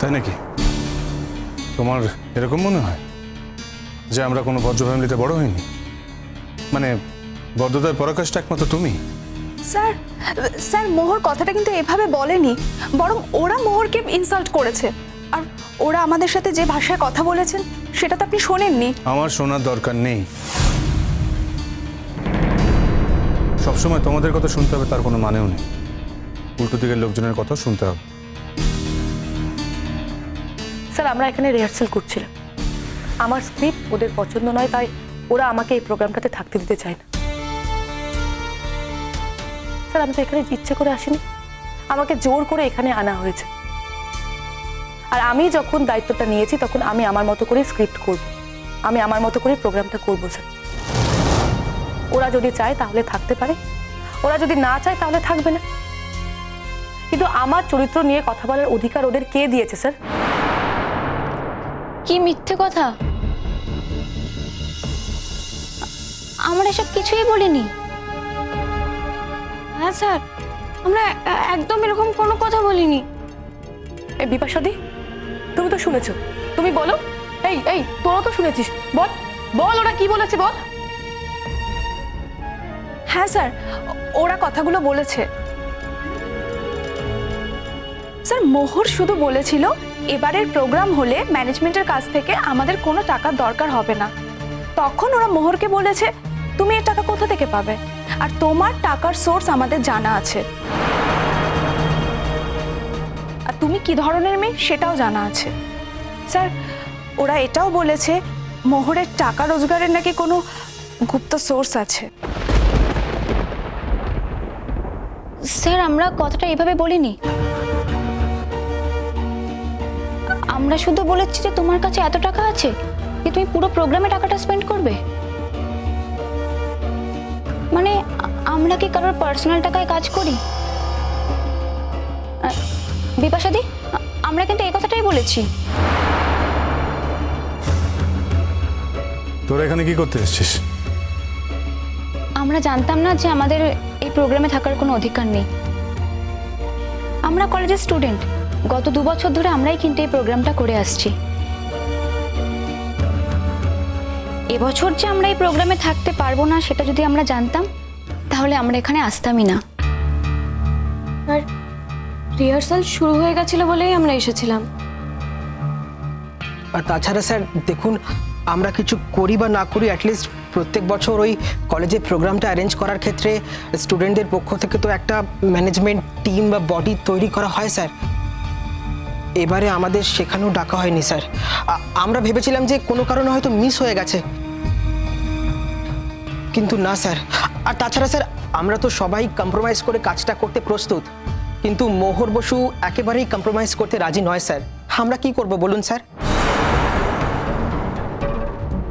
তাই নাকি? তোমার এরকম মনে হয় যে আমরা কোনো বজ্র ফ্যামিলিতে বড় হইনি? মানে বদ্ধতার পরাকাশটা একমাত্র তুমি? স্যার স্যার মোহর কথাটা কিন্তু এভাবে বলেনি। বরং ওরা মোহরকে ইনসাল্ট করেছে। আর ওরা আমাদের সাথে যে ভাষায় কথা বলেছেন সেটা তো আপনি শোনেননি। আমার শোনার দরকার নেই। সবসময় তোমাদের কথা শুনতে হবে তার কোনো মানেও নেই। উল্টো দিকের লোকজনের কথা শুনতে হবে। স্যার, আমরা এখানে রিহার্সাল করছিলাম। আমার স্ক্রিপ্ট ওদের পছন্দ নয়, তাই ওরা আমাকে এই প্রোগ্রামটাতে থাকতে দিতে চায় না। স্যার, আমি তো এখানে ইচ্ছে করে আসিনি। আমাকে জোর করে এখানে আনা হয়েছে। আর আমি যখন দায়িত্বটা নিয়েছি, তখন আমি আমার মতো করে স্ক্রিপ্ট করব। আমি আমার মতো করে প্রোগ্রামটা করব, স্যার। ওরা যদি চায়, তাহলে থাকতে পারে। ওরা যদি না চায়, তাহলে থাকবে না। কিন্তু আমার চরিত্র নিয়ে কথা বলার অধিকার ওদের কে দিয়েছে, স্যার? কি মিথ্যে কথা? আমরা এসব কিছুই বলিনি। হ্যাঁ স্যার, আমরা একদম এরকম কোনো কথা বলিনি। এই বিপাশাদি, তুমি তো শুনেছো। তুমি বলো। এই এই তোরা তো শুনেছিস। বল বল ওরা কি বলেছে বল। হ্যাঁ স্যার, ওরা কথাগুলো বলেছে। স্যার, মোহর শুধু বলেছিল এবারের প্রোগ্রাম হলে ম্যানেজমেন্টের কাছ থেকে আমাদের কোনো টাকার দরকার হবে না। তখন ওরা মোহরকে বলেছে, তুমি এর টাকা কোথা থেকে পাবে? আর তোমার টাকার সোর্স আমাদের জানা আছে। আর তুমি কি ধরনের মেয়ে সেটাও জানা আছে। স্যার, ওরা এটাও বলেছে, মোহরের টাকা রোজগারের নাকি কোনো গুপ্ত সোর্স আছে? স্যার, আমরা কথাটা এভাবে বলিনি। আমরা শুধু বলেছি যে তোমার কাছে এত টাকা আছে যে তুমি পুরো প্রোগ্রামে টাকাটা স্পেন্ড করবে? মানে আমরা কি কারোর পার্সোনাল টাকায় কাজ করি? বিপাশাদি আমরা কিন্তু এই কথাটাই বলেছি। তোরা এখানে কি করতে এসছিস? আমরা জানতাম না যে আমাদের এই প্রোগ্রামে থাকার কোনো অধিকার নেই। আমরা কলেজের স্টুডেন্ট গত দু বছর ধরে আমরাই কিন্তু এই প্রোগ্রামটা করে আসছি। এবছর যে আমরা এই প্রোগ্রামে থাকতে পারব না সেটা যদি আমরা জানতাম তাহলে আমরা এখানে আসতামই না। আর রিহার্সাল শুরু হয়ে গেছিল বলেই আমরা এসেছিলাম। আর তাছাড়া স্যার দেখুন আমরা কিছু করি বা না করি অ্যাটলিস্ট প্রত্যেক বছর ওই কলেজে প্রোগ্রামটা অ্যারেঞ্জ করার ক্ষেত্রে স্টুডেন্টদের পক্ষ থেকে তো একটা ম্যানেজমেন্ট টিম বা বডি তৈরি করা হয় স্যার। এবারে আমাদের সেখানেও ডাকা হয়নি, স্যার। আমরা ভেবেছিলাম যে কোনো কারণে হয়তো মিস হয়ে গেছে। কিন্তু না, স্যার। আর তাছাড়া, স্যার, আমরা তো সবাই কম্প্রোমাইজ করে কাজটা করতে প্রস্তুত। কিন্তু মোহর বসু একেবারেই কম্প্রোমাইজ করতে রাজি নয়, স্যার। আমরা কি করব বলুন, স্যার?